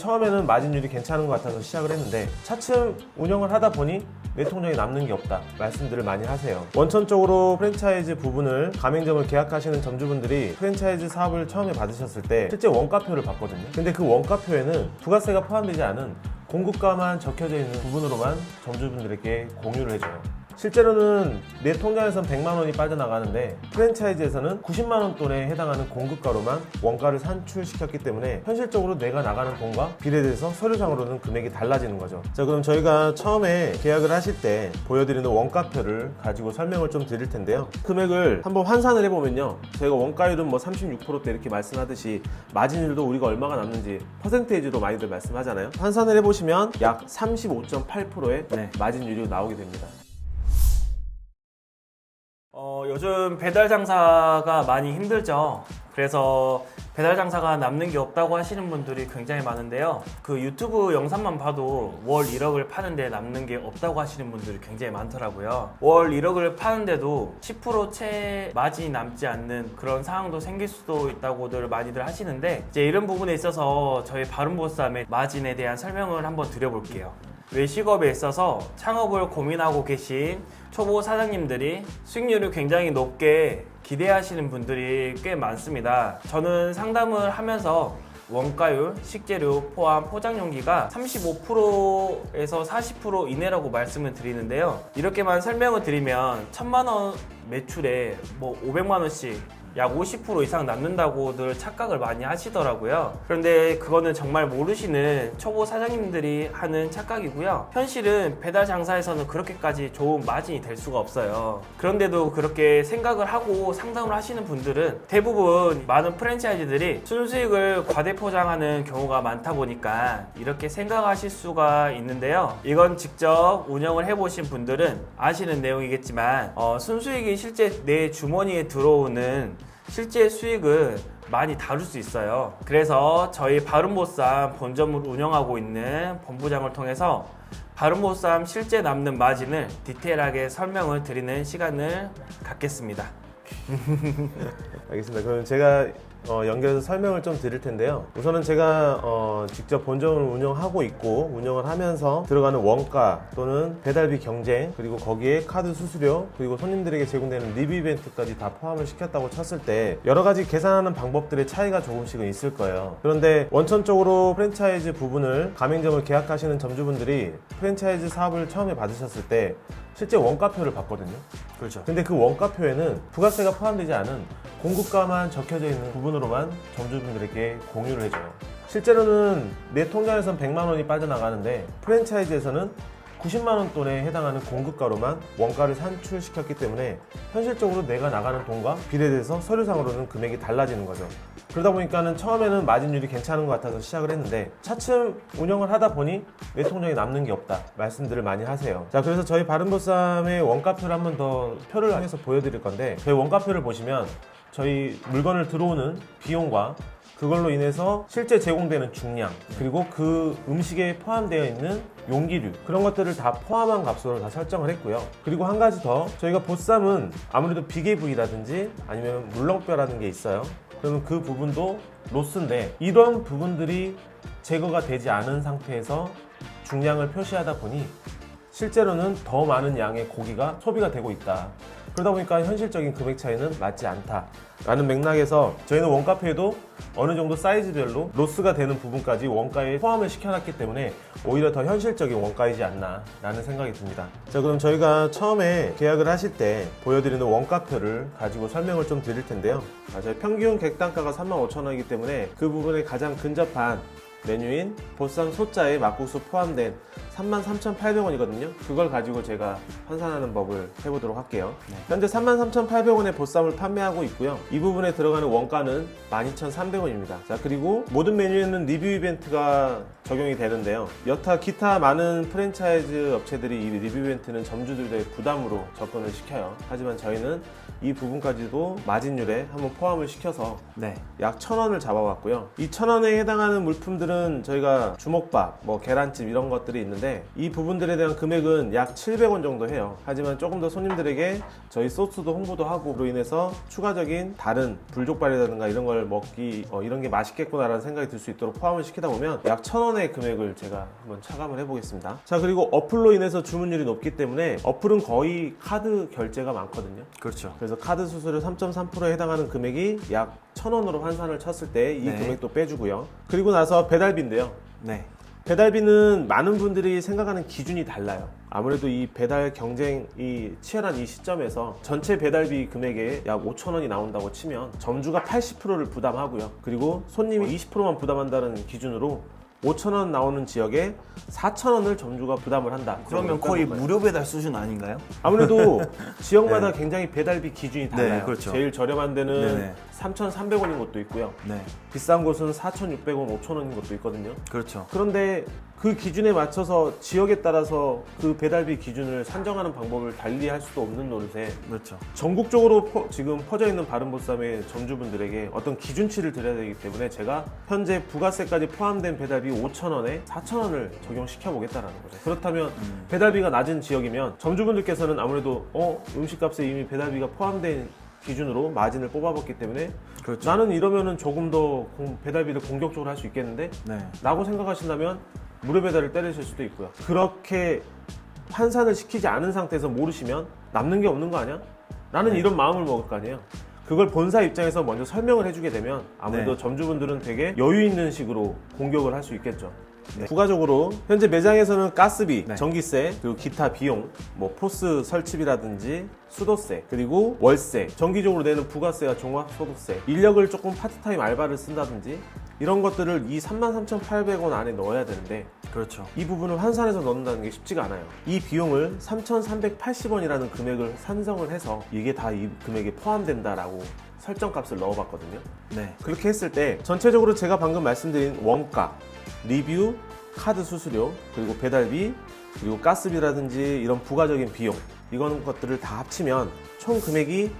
처음에는 마진율이 괜찮은 것 같아서 시작을 했는데 차츰 운영을 하다 보니 내 통장에 남는 게 없다 말씀들을 많이 하세요. 원천적으로 프랜차이즈 부분을 가맹점을 계약하시는 점주분들이 프랜차이즈 사업을 처음에 받으셨을 때 실제 원가표를 봤거든요. 근데 그 원가표에는 부가세가 포함되지 않은 공급가만 적혀져 있는 부분으로만 점주분들에게 공유를 해줘요 실제로는 내 통장에선 100만 원이 빠져나가는데 프랜차이즈에서는 90만 원 돈에 해당하는 공급가로만 원가를 산출시켰기 때문에 현실적으로 내가 나가는 돈과 비례돼서 서류상으로는 금액이 달라지는 거죠. 자 그럼 저희가 처음에 계약을 하실 때 보여드리는 원가표를 가지고 설명을 좀 드릴 텐데요. 금액을 한번 환산을 해보면요. 저희가 원가율은 뭐 36%대 이렇게 말씀하듯이 마진율도 우리가 얼마가 남는지 퍼센테이지로 많이들 말씀하잖아요. 환산을 해보시면 약 35.8%의 네. 마진율이 나오게 됩니다. 어, 요즘 배달 장사가 많이 힘들죠. 그래서 배달 장사가 남는 게 없다고 하시는 분들이 굉장히 많은데요. 그 유튜브 영상만 봐도 월 1억을 파는데 남는 게 없다고 하시는 분들이 굉장히 많더라고요. 월 1억을 파는데도 10%채 마진이 남지 않는 그런 상황도 생길 수도 있다고들 많이들 하시는데 이제 이런 부분에 있어서 저희 바른보쌈의 마진에 대한 설명을 한번 드려볼게요. 외식업에 있어서 창업을 고민하고 계신 초보 사장님들이 수익률을 굉장히 높게 기대하시는 분들이 꽤 많습니다. 저는 상담을 하면서 원가율, 식재료 포함 포장용기가 35%에서 40% 이내라고 말씀을 드리는데요. 이렇게만 설명을 드리면 천만 원 매출에 뭐 500만 원씩 약 50% 이상 남는다고들 착각을 많이 하시더라고요. 그런데 그거는 정말 모르시는 초보 사장님들이 하는 착각이고요. 현실은 배달 장사에서는 그렇게까지 좋은 마진이 될 수가 없어요. 그런데도 그렇게 생각을 하고 상담을 하시는 분들은 대부분 많은 프랜차이즈들이 순수익을 과대 포장하는 경우가 많다 보니까 이렇게 생각하실 수가 있는데요. 이건 직접 운영을 해보신 분들은 아시는 내용이겠지만 어, 순수익이 실제 내 주머니에 들어오는 실제 수익을 많이 다룰 수 있어요. 그래서 저희 바른보쌈 본점을 운영하고 있는 본부장을 통해서 바른보쌈 실제 남는 마진을 디테일하게 설명을 드리는 시간을 갖겠습니다. 알겠습니다. 그럼 제가 어, 연결해서 설명을 좀 드릴 텐데요. 우선은 제가 어, 직접 본점을 운영하고 있고 운영을 하면서 들어가는 원가 또는 배달비 경쟁 그리고 거기에 카드 수수료 그리고 손님들에게 제공되는 리뷰 이벤트까지 다 포함을 시켰다고 쳤을 때 여러 가지 계산하는 방법들의 차이가 조금씩은 있을 거예요. 그런데 원천적으로 프랜차이즈 부분을 가맹점을 계약하시는 점주분들이 프랜차이즈 사업을 처음에 받으셨을 때 실제 원가표를 봤거든요. 그렇죠. 근데 그 원가표에는 부가세가 포함되지 않은 공급가만 적혀져 있는 부분으로만 점주분들에게 공유를 해줘요. 실제로는 내 통장에선 100만 원이 빠져나가는데 프랜차이즈에서는 90만 원 돈에 해당하는 공급가로만 원가를 산출시켰기 때문에 현실적으로 내가 나가는 돈과 비례돼서 서류상으로는 금액이 달라지는 거죠. 그러다 보니까는 처음에는 마진율이 괜찮은 것 같아서 시작을 했는데 차츰 운영을 하다 보니 내 통장에 남는 게 없다 말씀들을 많이 하세요. 자 그래서 저희 바른보쌈의 원가표를 한번 더 표를 해서 보여드릴 건데 저희 원가표를 보시면 저희 물건을 들어오는 비용과 그걸로 인해서 실제 제공되는 중량 그리고 그 음식에 포함되어 있는 용기류 그런 것들을 다 포함한 값으로 다 설정을 했고요. 그리고 한 가지 더 저희가 보쌈은 아무래도 비계 부위라든지 아니면 물렁뼈라는 게 있어요. 그러면 그 부분도 로스인데 이런 부분들이 제거가 되지 않은 상태에서 중량을 표시하다 보니 실제로는 더 많은 양의 고기가 소비가 되고 있다. 그러다 보니까 현실적인 금액 차이는 맞지 않다. 라는 맥락에서 저희는 원가표에도 어느 정도 사이즈별로 로스가 되는 부분까지 원가에 포함을 시켜놨기 때문에 오히려 더 현실적인 원가이지 않나 라는 생각이 듭니다. 자, 그럼 저희가 처음에 계약을 하실 때 보여드리는 원가표를 가지고 설명을 좀 드릴 텐데요. 아, 저희 평균 객단가가 35,000원이기 때문에 그 부분에 가장 근접한 메뉴인 보쌈 소자에 막국수 포함된 33,800원이거든요. 그걸 가지고 제가 환산하는 법을 해보도록 할게요. 현재 33,800원의 보쌈을 판매하고 있고요. 이 부분에 들어가는 원가는 12,300원입니다. 자, 그리고 모든 메뉴에는 리뷰 이벤트가 적용이 되는데요. 여타 기타 많은 프랜차이즈 업체들이 이 리뷰 이벤트는 점주들의 부담으로 접근을 시켜요. 하지만 저희는 이 부분까지도 마진율에 한번 포함을 시켜서 네. 약천 원을 잡아봤고요. 이천 원에 해당하는 물품들은 저희가 주먹밥, 뭐 계란찜 이런 것들이 있는데 하는데 이 부분들에 대한 금액은 약 700원 정도 해요. 하지만 조금 더 손님들에게 저희 소스도 홍보도 하고 그로 인해서 추가적인 다른 불족발이라든가 이런 걸 먹기 어, 이런 게 맛있겠구나라는 생각이 들 수 있도록 포함을 시키다 보면 약 1,000원의 금액을 제가 한번 차감을 해보겠습니다. 자 그리고 어플로 인해서 주문율이 높기 때문에 어플은 거의 카드 결제가 많거든요. 그렇죠. 그래서 카드 수수료 3.3%에 해당하는 금액이 약 1,000원으로 환산을 쳤을 때이 네. 금액도 빼주고요. 그리고 나서 배달비인데요. 네. 배달비는 많은 분들이 생각하는 기준이 달라요. 아무래도 이 배달 경쟁이 치열한 이 시점에서 전체 배달비 금액에 약 5천 원이 나온다고 치면 점주가 80%를 부담하고요. 그리고 손님이 20%만 부담한다는 기준으로 5천 원 나오는 지역에 4천 원을 점주가 부담을 한다. 그러면 거의 무료 배달 수준 아닌가요? 아무래도 지역마다 굉장히 배달비 기준이 달라요. 네, 그렇죠. 제일 저렴한 데는 네네. 3,300원인 곳도 있고요. 네. 비싼 곳은 4,600원, 5,000원인 곳도 있거든요. 그렇죠. 그런데 그 기준에 맞춰서 지역에 따라서 그 배달비 기준을 산정하는 방법을 달리 할 수도 없는 노릇에 그렇죠. 전국적으로 퍼- 지금 퍼져 있는 바른보쌈의 점주분들에게 어떤 기준치를 드려야 되기 때문에 제가 현재 부가세까지 포함된 배달비 5,000원에 4,000원을 적용시켜 보겠다라는 거죠. 그렇다면 배달비가 낮은 지역이면 점주분들께서는 아무래도 어 음식값에 이미 배달비가 포함된 기준으로 마진을 뽑아봤기 때문에 그렇죠. 나는 이러면은 조금 더 공- 배달비를 공격적으로 할 수 있겠는데 네. 라고 생각하신다면 무료 배달을 때리실 수도 있고요. 그렇게 환산을 시키지 않은 상태에서 모르시면 남는 게 없는 거 아니야? 나는 네. 이런 마음을 먹을 거 아니에요. 그걸 본사 입장에서 먼저 설명을 해주게 되면 아무래도 네. 점주분들은 되게 여유 있는 식으로 공격을 할 수 있겠죠. 네. 부가적으로 현재 매장에서는 가스비, 네. 전기세, 그리고 기타 비용, 뭐 포스 설치비라든지 수도세, 그리고 월세, 정기적으로 내는 부가세와 종합소득세, 인력을 조금 파트타임 알바를 쓴다든지 이런 것들을 이 33,800원 안에 넣어야 되는데 그렇죠. 이 부분을 환산해서 넣는다는 게 쉽지가 않아요. 이 비용을 3,380원이라는 금액을 산정을 해서 이게 다 이 금액에 포함된다라고 설정값을 넣어봤거든요. 네. 그렇게 했을 때 전체적으로 제가 방금 말씀드린 원가, 리뷰, 카드 수수료, 그리고 배달비, 그리고 가스비라든지 이런 부가적인 비용 이런 것들을 다 합치면 총 금액이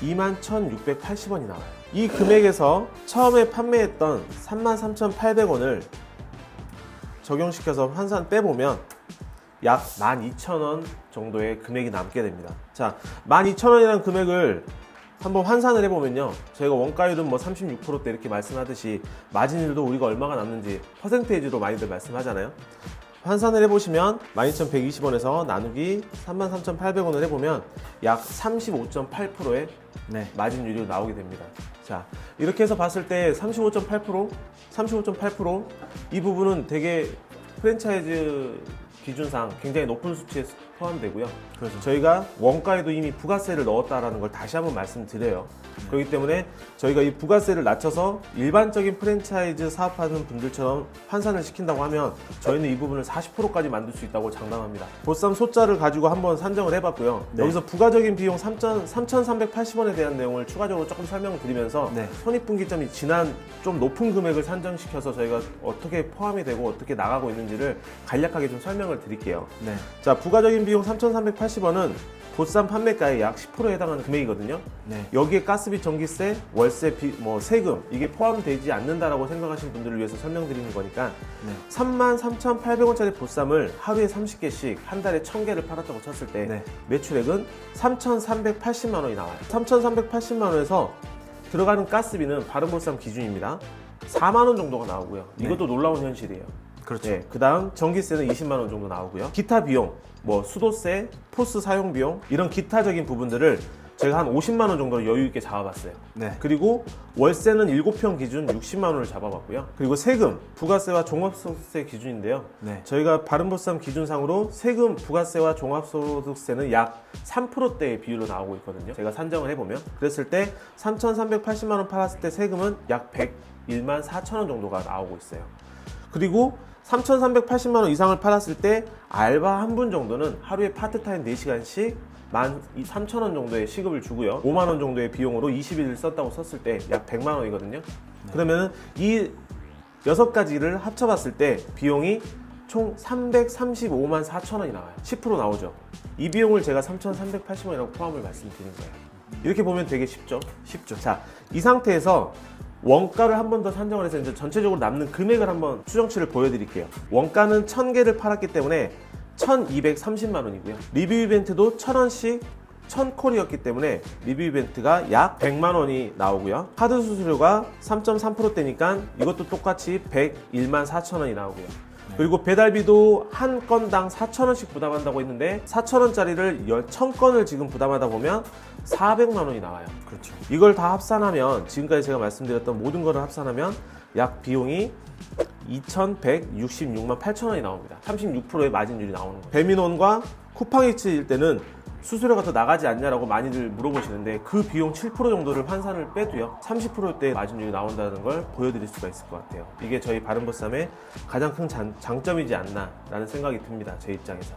21,680원이 나와요. 이 금액에서 처음에 판매했던 33,800원을 적용시켜서 환산 빼보면 약 12,000원 정도의 금액이 남게 됩니다. 자, 12,000원이라는 금액을 한번 환산을 해보면요. 저희가 원가율은 뭐 36%대 이렇게 말씀하듯이 마진율도 우리가 얼마가 남는지 퍼센테이지로 많이들 말씀하잖아요. 환산을 해보시면 12,120원에서 나누기 33,800원을 해보면 약 35.8%의 네. 마진율이 나오게 됩니다. 자, 이렇게 해서 봤을 때 35.8%, 35.8%이 부분은 되게 프랜차이즈 기준상 굉장히 높은 수치에 포함되고요. 그렇죠. 저희가 원가에도 이미 부가세를 넣었다라는 걸 다시 한번 말씀드려요. 그렇기 때문에 저희가 이 부가세를 낮춰서 일반적인 프랜차이즈 사업하는 분들처럼 환산을 시킨다고 하면 저희는 이 부분을 40%까지 만들 수 있다고 장담합니다. 보쌈 소자를 가지고 한번 산정을 해봤고요. 네. 여기서 부가적인 비용 3,000, 3,380원에 대한 내용을 추가적으로 조금 설명을 드리면서 네. 손익분기점이 지난 좀 높은 금액을 산정시켜서 저희가 어떻게 포함이 되고 어떻게 나가고 있는지를 간략하게 좀 설명을 드릴게요. 네. 자, 부가적인 비용 3,380원은 보쌈 판매가의 약 10%에 해당하는 금액이거든요. 네. 여기에 가스비, 전기세, 월세, 비, 뭐 세금 이게 포함되지 않는다라고 생각하시는 분들을 위해서 설명드리는 거니까 네. 33,800원짜리 보쌈을 하루에 30개씩 한 달에 1,000개를 팔았다고 쳤을 때 네. 매출액은 3,380만 원이 나와요. 3,380만 원에서 들어가는 가스비는 바른 보쌈 기준입니다. 4만 원 정도가 나오고요. 네. 이것도 놀라운 현실이에요. 그렇죠. 네, 그다음 전기세는 20만 원 정도 나오고요. 기타 비용, 뭐 수도세, 포스 사용 비용 이런 기타적인 부분들을 제가 한 50만 원 정도 여유 있게 잡아봤어요. 네. 그리고 월세는 7평 기준 60만 원을 잡아봤고요. 그리고 세금, 부가세와 종합소득세 기준인데요. 네. 저희가 바른보쌈 기준상으로 세금, 부가세와 종합소득세는 약 3%대의 비율로 나오고 있거든요. 제가 산정을 해보면 그랬을 때 3,380만 원 팔았을 때 세금은 약 101만 4천 원 정도가 나오고 있어요. 그리고 3,380만 원 이상을 팔았을 때 알바 한 분 정도는 하루에 파트타임 4시간씩 13,000원 정도의 시급을 주고요. 5만 원 정도의 비용으로 20일 썼다고 썼을 때 약 100만 원이거든요. 그러면은 이 여섯 가지를 합쳐봤을 때 비용이 총 335만 4천 원이 나와요. 10% 나오죠. 이 비용을 제가 3,380원이라고 포함을 말씀드린 거예요. 이렇게 보면 되게 쉽죠? 쉽죠. 자, 이 상태에서 원가를 한 번 더 산정을 해서 이제 전체적으로 남는 금액을 한번 추정치를 보여드릴게요. 원가는 1000개를 팔았기 때문에 1230만 원이고요. 리뷰 이벤트도 1000원씩 1000콜이었기 때문에 리뷰 이벤트가 약 100만 원이 나오고요. 카드 수수료가 3.3%대니까 이것도 똑같이 101만 4천 원이 나오고요. 그리고 배달비도 한 건당 4,000원씩 부담한다고 했는데 4,000원짜리를 10,000건을 지금 부담하다 보면 400만 원이 나와요. 그렇죠. 이걸 다 합산하면 지금까지 제가 말씀드렸던 모든 거를 합산하면 약 비용이 2,166만 8천 원이 나옵니다. 36%의 마진율이 나오는 거예요. 배민원과 쿠팡이츠일 때는 수수료가 더 나가지 않냐라고 많이들 물어보시는데 그 비용 7% 정도를 환산을 빼도요 30%대 마진율이 나온다는 걸 보여드릴 수가 있을 것 같아요. 이게 저희 바른보쌈의 가장 큰 장, 장점이지 않나 라는 생각이 듭니다. 제 입장에서.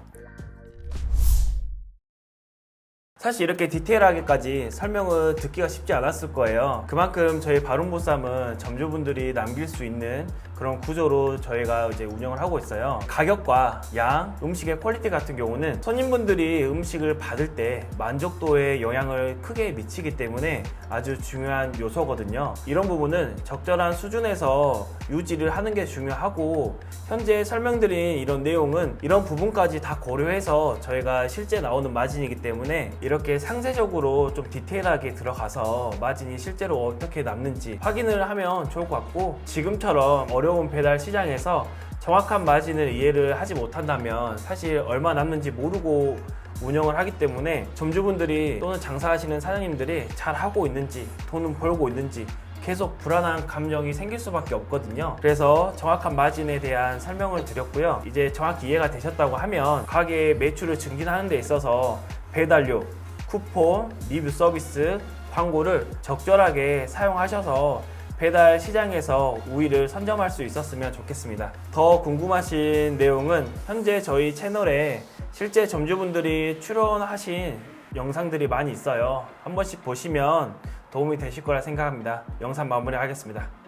사실 이렇게 디테일하게까지 설명을 듣기가 쉽지 않았을 거예요. 그만큼 저희 바론보쌈은 점주분들이 남길 수 있는 그런 구조로 저희가 이제 운영을 하고 있어요. 가격과 양, 음식의 퀄리티 같은 경우는 손님분들이 음식을 받을 때 만족도에 영향을 크게 미치기 때문에 아주 중요한 요소거든요. 이런 부분은 적절한 수준에서 유지를 하는 게 중요하고 현재 설명드린 이런 내용은 이런 부분까지 다 고려해서 저희가 실제 나오는 마진이기 때문에 이렇게 상세적으로 좀 디테일하게 들어가서 마진이 실제로 어떻게 남는지 확인을 하면 좋을 것 같고 지금처럼 어려운 배달 시장에서 정확한 마진을 이해를 하지 못한다면 사실 얼마 남는지 모르고 운영을 하기 때문에 점주분들이 또는 장사하시는 사장님들이 잘 하고 있는지 돈은 벌고 있는지 계속 불안한 감정이 생길 수밖에 없거든요. 그래서 정확한 마진에 대한 설명을 드렸고요. 이제 정확히 이해가 되셨다고 하면 가게의 매출을 증진하는 데 있어서 배달료, 쿠폰, 리뷰 서비스, 광고를 적절하게 사용하셔서 배달 시장에서 우위를 선점할 수 있었으면 좋겠습니다. 더 궁금하신 내용은 현재 저희 채널에 실제 점주분들이 출연하신 영상들이 많이 있어요. 한 번씩 보시면 도움이 되실 거라 생각합니다. 영상 마무리하겠습니다.